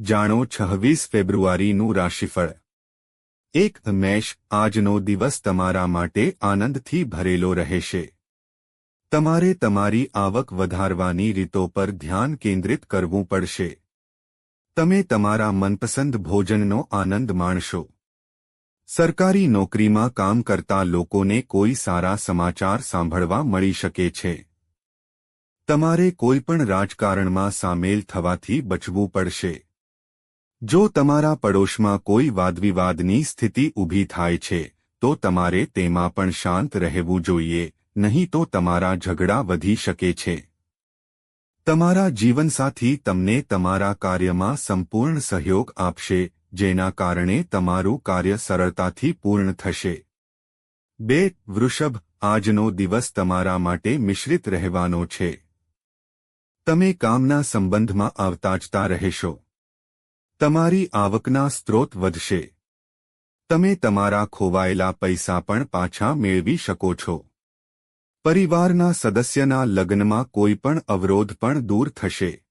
જાણો છવ્વીસ ફેબ્રુઆરીનું રાશિફળ. એક મેષ આજનો દિવસ તમારા માટે આનંદથી ભરેલો રહેશે. તમારે તમારી આવક વધારવાની રીતો પર ધ્યાન કેન્દ્રિત કરવું પડશે. તમે તમારા મનપસંદ ભોજનનો આનંદ માણશો. સરકારી નોકરીમાં કામ કરતા લોકોને કોઈ સારા સમાચાર સાંભળવા મળી શકે છે. તમારે કોઈપણ રાજકારણમાં સામેલ થવાથી બચવું પડશે. જો તમારા પડોશમાં કોઈ વાદવિવાદની સ્થિતિ ઊભી થાય છે, તો તમારે તેમાં પણ શાંત રહેવું જોઈએ, નહીં તો તમારા ઝઘડા વધી શકે છે. તમારા જીવનસાથી તમને તમારા કાર્યમાં સંપૂર્ણ સહયોગ આપશે, જેના કારણે તમારું કાર્ય સરળતાથી પૂર્ણ થશે. બે, વૃષભ, આજનો દિવસ તમારા માટે મિશ્રિત રહેવાનો છે. તમે કામના સંબંધમાં આવતાજતા રહેશો. તમારી આવકના સ્ત્રોત વધશે. તમે તમારા ખોવાયેલા પૈસા પણ પાછા મેળવી શકો છો. પરિવારના સદસ્યના લગ્નમાં કોઈ પણ અવરોધ પણ દૂર થશે.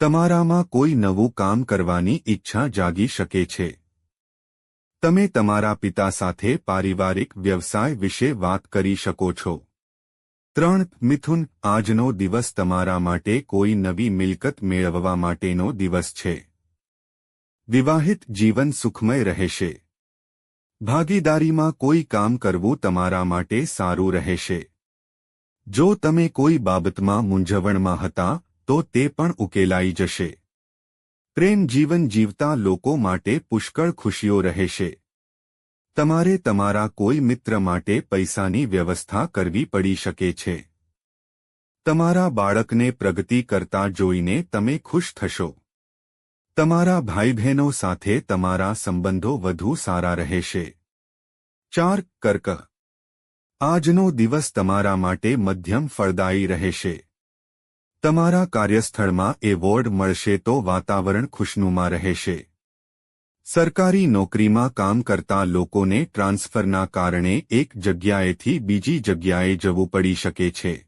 તમારામાં કોઈ નવું કામ કરવાની ઈચ્છા જાગી શકે છે. તમે તમારા પિતા સાથે પારિવારિક વ્યવસાય વિશે વાત કરી શકો છો. ત્રણ, મિથુન, આજનો દિવસ તમારા માટે કોઈ નવી મિલકત મેળવવા માટેનો દિવસ છે. વિવાહિત જીવન સુખમય રહેશે. ભાગીદારીમાં કોઈ કામ કરવું તમારા માટે સારું રહેશે. જો તમે કોઈ બાબતમાં મૂંઝવણમાં હતા, તો તે પણ ઉકેલાઈ જશે. પ્રેમ જીવન જીવતા લોકો માટે પુષ્કળ ખુશીઓ રહેશે. તમારે તમારા કોઈ મિત્ર માટે પૈસાની વ્યવસ્થા કરવી પડી શકે છે. તમારા બાળકને પ્રગતિ કરતા જોઈને તમે ખુશ થશો. તમારા ભાઈ બહેનો સાથે તમારા સંબંધો વધુ સારા રહેશે. ચાર, કર્ક. આજનો દિવસ તમારા માટે મધ્યમ ફળદાયી રહેશે. તમારા કાર્યસ્થળમાં એવોર્ડ મળશે તો વાતાવરણ ખુશનુમા રહેશે. સરકારી નોકરીમાં કામ કરતા લોકોને ટ્રાન્સફરના કારણે એક જગ્યાએથી બીજી જગ્યાએ જવું પડી શકે છે.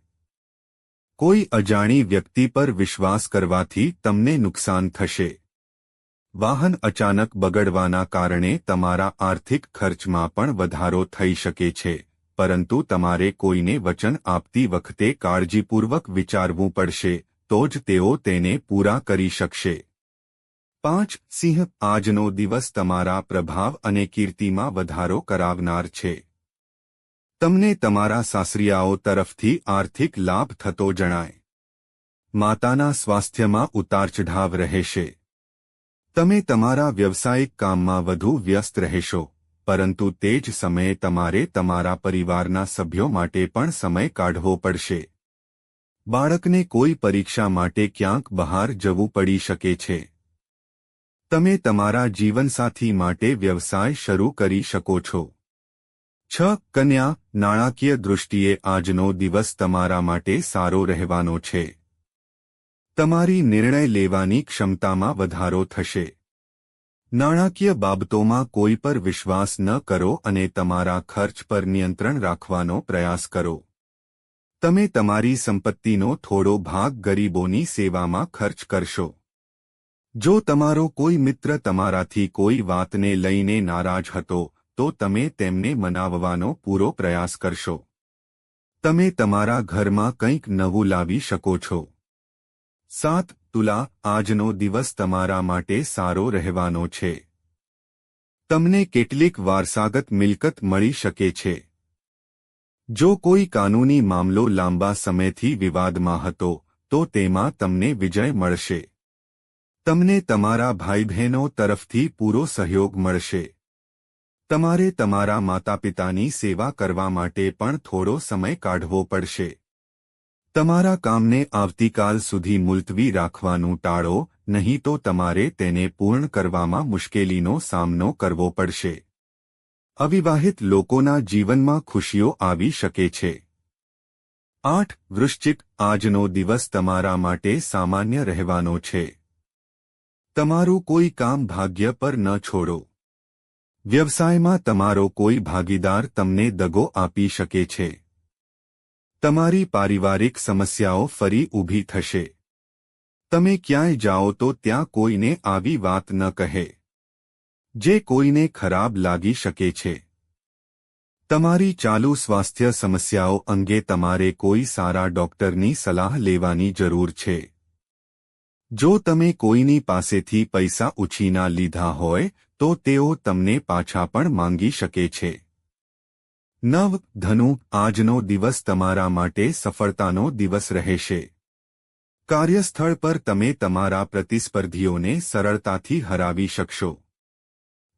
કોઈ અજાણી વ્યક્તિ પર વિશ્વાસ કરવાથી તમને નુકસાન થશે. વાહન અચાનક બગડવાના કારણે તમારા આર્થિક ખર્ચમાં પણ વધારો થઈ શકે છે, પરંતુ તમારે કોઈને વચન આપતી વખતે કાળજીપૂર્વક વિચારવું પડશે, તો જ તેઓ તેને પૂરા કરી શકશે. પાંચ, સિંહ, આજનો દિવસ તમારા પ્રભાવ અને કીર્તિમાં વધારો કરાવનાર છે. તમને તમારા સાસરિયાઓ તરફથી આર્થિક લાભ થતો જણાય. માતાના સ્વાસ્થ્યમાં ઉતારચઢાવ રહેશે. તમે તમારા વ્યવસાયિક કામમાં વધુ વ્યસ્ત રહેશો, પરંતુ તે જ સમયે તમારે તમારા પરિવારના સભ્યો માટે પણ સમય કાઢવો પડશે. બાળકને કોઈ પરીક્ષા માટે ક્યાંક બહાર જવું પડી શકે છે. તમે તમારા જીવનસાથી માટે વ્યવસાય શરૂ કરી શકો છો. છ કન્યા, નાણાકીય દૃષ્ટિએ આજનો દિવસ તમારા માટે સારો રહેવાનો છે. તમારી નિર્ણય લેવાની ક્ષમતામાં વધારો થશે. નાણાકીય બાબતોમાં કોઈ પર વિશ્વાસ ન કરો અને તમારા ખર્ચ પર નિયંત્રણ રાખવાનો પ્રયાસ કરો. તમે તમારી સંપત્તિનો થોડો ભાગ ગરીબોની સેવામાં ખર્ચ કરશો. જો તમારો કોઈ મિત્ર તમારાથી કોઈ વાતને લઈને નારાજ હતો, તો તમે તેમને મનાવવાનો પૂરો પ્રયાસ કરશો. તમે તમારા ઘરમાં કંઈક નવું લાવી શકો છો. સાત તુલા આજનો દિવસ તમારા માટે સારો રહેવાનો છે. તમને કેટલીક વારસાગત મિલકત મળી શકે છે. જો કોઈ કાનૂની મામલો લાંબા સમયથી વિવાદમાં હતો, તો તેમાં તમને વિજય મળશે. તમને તમારા ભાઈ બહેનો તરફથી પૂરો સહયોગ મળશે. તમારે તમારા માતાપિતાની સેવા કરવા માટે પણ થોડો સમય કાઢવો પડશે. તમારા કામને આવતીકાલ સુધી મુલતવી રાખવાનું ટાળો, નહીં તો તમારે તેને પૂર્ણ કરવામાં મુશ્કેલીનો સામનો કરવો પડશે. અવિવાહિત લોકોના જીવનમાં ખુશીઓ આવી શકે છે. આઠ, વૃશ્ચિક, આજનો દિવસ તમારા માટે સામાન્ય રહેવાનો છે. તમારું કોઈ કામ ભાગ્ય પર ન છોડો. વ્યવસાયમાં તમારો કોઈ ભાગીદાર તમને દગો આપી શકે છે. તમારી પારિવારિક સમસ્યાઓ ફરી ઊભી થશે. તમે ક્યાંય જાઓ તો ત્યાં કોઈને આવી વાત ન કહે. જે કોઈને ખરાબ લાગી શકે છે. તમારી ચાલુ સ્વાસ્થ્ય સમસ્યાઓ અંગે તમારે કોઈ સારા ડોક્ટરની સલાહ લેવાની જરૂર છે. જો તમે કોઈની પાસેથી પૈસા ઉછીના લીધા હોય, તો તેઓ તમને પાછા પણ માંગી શકે છે. નવ ધનુ, આજનો દિવસ તમારા માટે સફળતાનો દિવસ રહેશે. કાર્યસ્થળ પર તમે તમારા પ્રતિસ્પર્ધીઓને સરળતાથી હરાવી શકશો.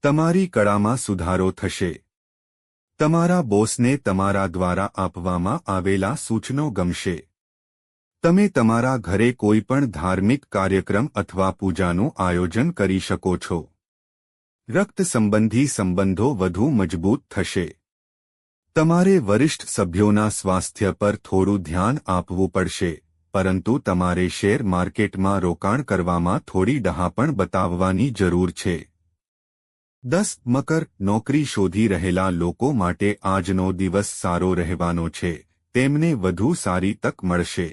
તમારી કળામાં સુધારો થશે. તમારા બોસને તમારા દ્વારા આપવામાં આવેલા સૂચનો ગમશે. તમે તમારા ઘરે કોઈપણ ધાર્મિક કાર્યક્રમ અથવા પૂજાનું આયોજન કરી શકો છો. રક્ત સંબંધી સંબંધો વધુ મજબૂત થશે. તમારે વરિષ્ઠ સભ્યોના સ્વાસ્થ્ય પર થોડું ધ્યાન આપવું પડશે, પરંતુ તમારે શેર માર્કેટમાં રોકાણ કરવામાં થોડી ડહાપણ બતાવવાની જરૂર છે. દસ, મકર, નોકરી શોધી રહેલા લોકો માટે આજનો દિવસ સારો રહેવાનો છે, તેમને વધુ સારી તક મળશે.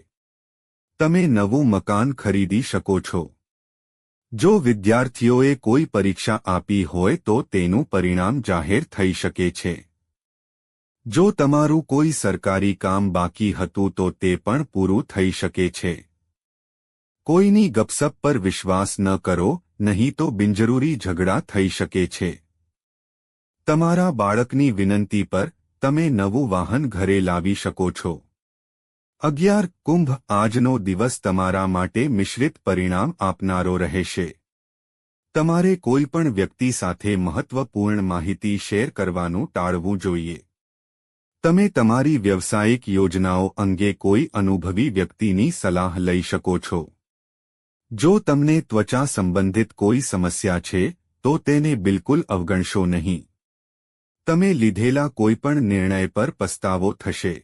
તમે નવું મકાન ખરીદી શકો છો. જો વિદ્યાર્થીઓએ કોઈ પરીક્ષા આપી હોય તો તેનું પરિણામ જાહેર થઈ શકે છે. જો તમારું કોઈ સરકારી કામ બાકી હતું તો તે પણ પૂરું થઈ શકે છે. કોઈની ગપસપ પર વિશ્વાસ ન કરો, નહીં તો બિનજરૂરી ઝઘડા થઈ શકે છે. તમારા બાળકની વિનંતી પર તમે નવું વાહન ઘરે લાવી શકો છો. અગિયાર કુંભ આજનો દિવસ તમારા માટે મિશ્રિત પરિણામ આપનારો રહેશે. તમારે કોઈ પણ વ્યક્તિ સાથે મહત્વપૂર્ણ માહિતી શેર કરવાનું ટાળવું જોઈએ. તમે તમારી વ્યવસાયિક યોજનાઓ અંગે કોઈ અનુભવી વ્યક્તિની સલાહ લઈ શકો છો. જો તમને ત્વચા સંબંધિત કોઈ સમસ્યા છે, તો તેને બિલકુલ અવગણશો નહીં. તમે લીધેલા કોઈપણ નિર્ણય પર પસ્તાવો થશે.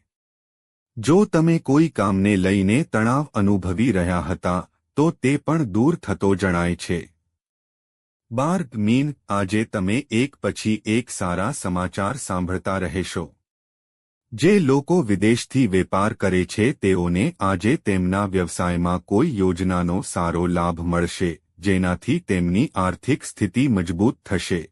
જો તમે કોઈ કામને લઈને તણાવ અનુભવી રહ્યા હતા, તો તે પણ દૂર થતો જણાય છે. બાર્ગ મીન આજે તમે એક પછી એક સારા સમાચાર સાંભળતા રહેશો. જે લોકો વિદેશથી વેપાર કરે છે તેઓને આજે તેમના વ્યવસાયમાં કોઈ યોજનાનો સારો લાભ મળશે, જેનાથી તેમની આર્થિક સ્થિતિ મજબૂત થશે.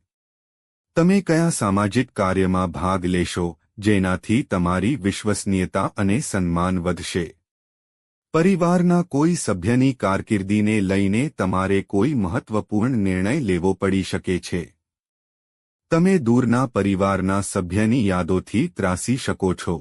તમે કયા સામાજિક કાર્યમાં ભાગ લેશો, જેનાથી તમારી વિશ્વસનીયતા અને સન્માન વધશે? પરિવારના કોઈ સભ્યની કારકિર્દીને લઈને તમારે કોઈ મહત્વપૂર્ણ નિર્ણય લેવો પડી શકે છે. તમે દૂરના પરિવારના સભ્યની યાદોથી ત્રાસી શકો છો.